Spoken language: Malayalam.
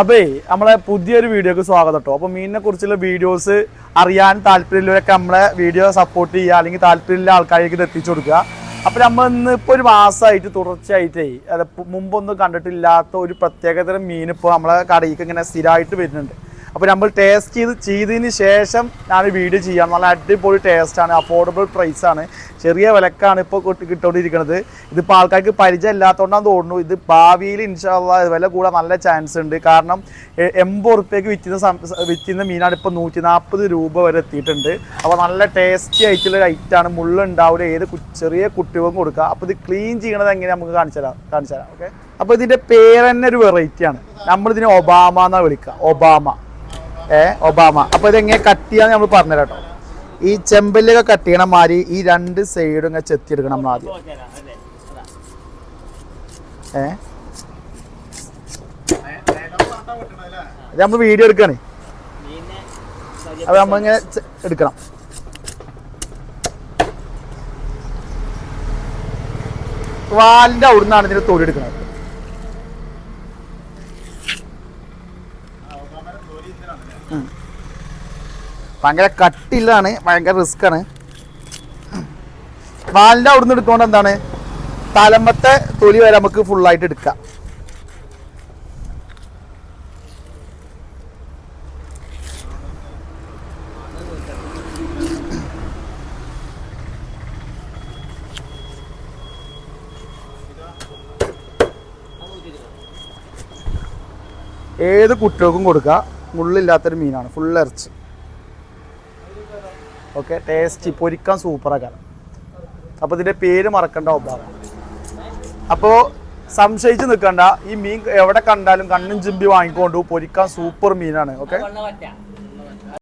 അപ്പേ നമ്മളെ പുതിയൊരു വീഡിയോക്ക് സ്വാഗതം കേട്ടോ അപ്പോൾ മീനിനെ കുറിച്ചുള്ള വീഡിയോസ് അറിയാൻ താല്പര്യമുള്ളവരൊക്കെ നമ്മളെ വീഡിയോ സപ്പോർട്ട് ചെയ്യുക അല്ലെങ്കിൽ താല്പര്യമുള്ള ആൾക്കാരിലേക്ക് ഇത് എത്തിച്ചു കൊടുക്കുക. അപ്പോൾ നമ്മൾ ഇന്ന് ഇപ്പോൾ ഒരു മാസമായിട്ട് തുടർച്ചയായിട്ടേ മുമ്പൊന്നും കണ്ടിട്ടില്ലാത്ത ഒരു പ്രത്യേകതരം മീൻ ഇപ്പോൾ നമ്മളെ കടയിലേക്ക് ഇങ്ങനെ സ്ഥിരമായിട്ട് വരുന്നുണ്ട്. അപ്പോൾ നമ്മൾ ടേസ്റ്റ് ചെയ്ത് ചെയ്തതിന് ശേഷം ഞാൻ വീഡിയോ ചെയ്യാം. നല്ല അടിപൊളി ടേസ്റ്റാണ് അഫോർഡബിൾ പ്രൈസാണ് ചെറിയ വിലക്കാണ് ഇപ്പോൾ കിട്ടുകൊണ്ടിരിക്കുന്നത് ഇതിപ്പോൾ ആൾക്കാർക്ക് പരിചയം ഇല്ലാത്തതുകൊണ്ടാന്ന് തോന്നുന്നു. ഇത് ഭാവിയിൽ ഇൻഷാല്ല വില കൂടാൻ നല്ല ചാൻസ് ഉണ്ട്. കാരണം എൺപത് റുപ്യക്ക് വിറ്റുന്ന വിറ്റുന്ന മീനാണ് ഇപ്പോൾ നൂറ്റി നാൽപ്പത് രൂപ വരെ എത്തിയിട്ടുണ്ട്. അപ്പോൾ നല്ല ടേസ്റ്റി ആയിട്ടുള്ള ഐറ്റാണ് മുള്ളുണ്ടാവില്ല ഏത് ചെറിയ കുട്ടികൾക്കും കൊടുക്കുക അപ്പോൾ ഇത് ക്ലീൻ ചെയ്യണത് എങ്ങനെ നമുക്ക് കാണിച്ചു തരാം കാണിച്ചു തരാം. ഓക്കെ അപ്പോൾ ഇതിന്റെ പേര് തന്നെ ഒരു വെറൈറ്റിയാണ് നമ്മളിതിനെ ഒബാമ എന്നാണ് വിളിക്കുക. ഒബാമ. ഒബാമ. അപ്പോൾ ഇതെങ്ങനെ കട്ട് ചെയ്യാന്ന് നമ്മൾ പറഞ്ഞു കേട്ടോ ഈ ചെമ്പല്ലൊക്കെ കട്ട് ചെയ്യണ മാതിരി ഈ രണ്ട് സൈഡും ഇങ്ങനെ ചെത്തിയെടുക്കണം നമ്മൾ ആദ്യം. ഏ? ഇത് നമ്മൾ വീഡിയോ എടുക്കണേ. അത് നമ്മളിങ്ങനെ എടുക്കണം. വാലിന്റെ അവിടുന്നാണ് ഇതിന്റെ തൊലി എടുക്കുന്നത് ഭയങ്കര കട്ടില്ലാണ് ഭയങ്കര റിസ്ക് ആണ്. വാലിന്റെ അവിടുന്ന് എടുത്തുകൊണ്ട് എന്താണ്? തലമ്പത്തെ തൊലി വരെ നമുക്ക് ഫുള്ളായിട്ട് എടുക്കാം. ഏത് കുട്ടികൾക്കും കൊടുക്കുക മുള്ളില്ലാത്തൊരു മീനാണ്. ഫുൾ ഇറച്ചി. ഓക്കെ ടേസ്റ്റി പൊരിക്കാൻ സൂപ്പറാക്കാൻ അപ്പോൾ ഇതിന്റെ പേര് മറക്കണ്ട ഒബ്ബാണ് അപ്പോൾ സംശയിച്ച് നിൽക്കണ്ട ഈ മീൻ എവിടെ കണ്ടാലും കണ്ണും ചിമ്പി വാങ്ങിക്കൊണ്ടു പൊരിക്കാൻ സൂപ്പർ മീനാണ് ഓക്കെ